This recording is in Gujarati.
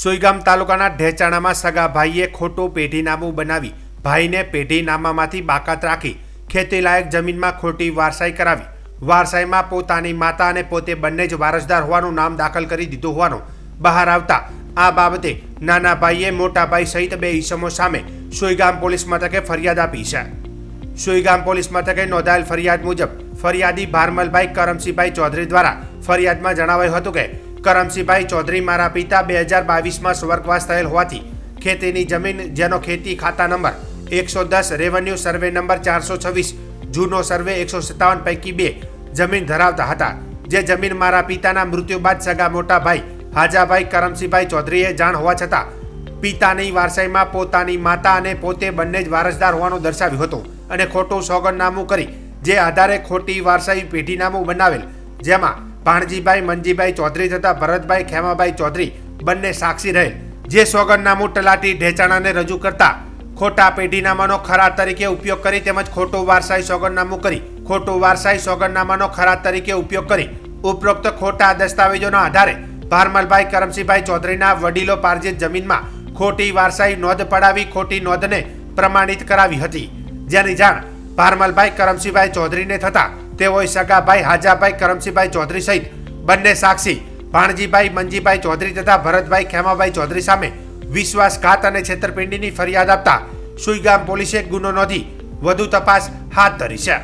સોઈગામ તાલુકાના ઢેચાણામાં સગા ભાઈએ ખોટું પેઢીનામું બનાવી ભાઈને પેઢીનામામાંથી બાકાત રાખી ખેતીલાયક જમીનમાં ખોટી વારસાઈ કરાવી. વારસાઈમાં પોતાની માતા અને પોતે બંને જ વારસદાર હોવાનું નામ દાખલ કરી દીધું હોવાનું બહાર આવતા આ બાબતે નાના ભાઈએ મોટા ભાઈ સહિત બે ઈસમો સામે સોઈગામ પોલીસ મથકે ફરિયાદ આપી છે. સુઈગામ પોલીસ મથકે નોંધાયેલ ફરિયાદ મુજબ ફરિયાદી ભારમલભાઈ કરમસિંહભાઈ ચૌધરી દ્વારા ફરિયાદમાં જણાવાયું હતું કે કરમસિંહભાઈ ચૌધરી મારા પિતા બે હજાર બાવીસમાં સ્વર્ગવાસ થયેલ હોવાથી ખેતીની જમીન જેનો ખેતી ખાતા નંબર એકસો દસ રેવન્યુ સર્વે નંબર ચારસો છવ્વીસ, જૂનો સર્વે એકસો સત્તાવન પૈકી બે જમીન ધરાવતા હતા. જે જમીન મારા પિતાના મૃત્યુ બાદ સગા મોટા ભાઈ હાજાભાઈ કરમસિંહભાઈ ચૌધરીએ જાણ હોવા છતાં પિતાની વારસાઈમાં પોતાની માતા અને પોતે બંને જ વારસદાર હોવાનું દર્શાવ્યું હતું અને ખોટું સોગંદનામું કરી જે આધારે ખોટી વારસાઈ પેઢીનામું બનાવેલ, જેમાં ભાણજીભાઈ મનજીભાઈ ચૌધરી તથા ભરતભાઈ ખેમાભાઈ ચૌધરી બંને સાક્ષી રહેલ. જે સોગંદનામું તલાટી ઢેચાણાને રજૂ કરતા ખોટા પેઢીનામાનો ખરા તરીકે ઉપયોગ કરી તેમજ ખોટું વારસાઈ સોગંદનામું કરી, ખોટું વારસાઈ સોગંદનામાનો ખરા તરીકે ઉપયોગ કરી, ઉપરોક્ત ખોટા દસ્તાવેજોના આધારે ભારમલભાઈ કરમસિંહભાઈ ચૌધરીના વડીલો પાર્જિત જમીનમાં ખોટી વારસાઈ નોંધ પડાવી, ખોટી નોંધને પ્રમાણિત કરાવી હતી. જેની જાણ ભારમલભાઈ કરમસિંહભાઈ ચૌધરીને થતા તેઓએ સગાભાઈ, હાજાભાઈ કરમસિંહભાઈ ચૌધરી સહિત બંને સાક્ષી. ભાણજીભાઈ, મંજીભાઈ ચૌધરી તથા ભરતભાઈ ખેમાભાઈ ચૌધરી સામે વિશ્વાસઘાત અને છેતરપિંડીની ફરિયાદ આપતા સુઈગામ પોલીસે ગુનો નોંધી વધુ તપાસ હાથ ધરી છે.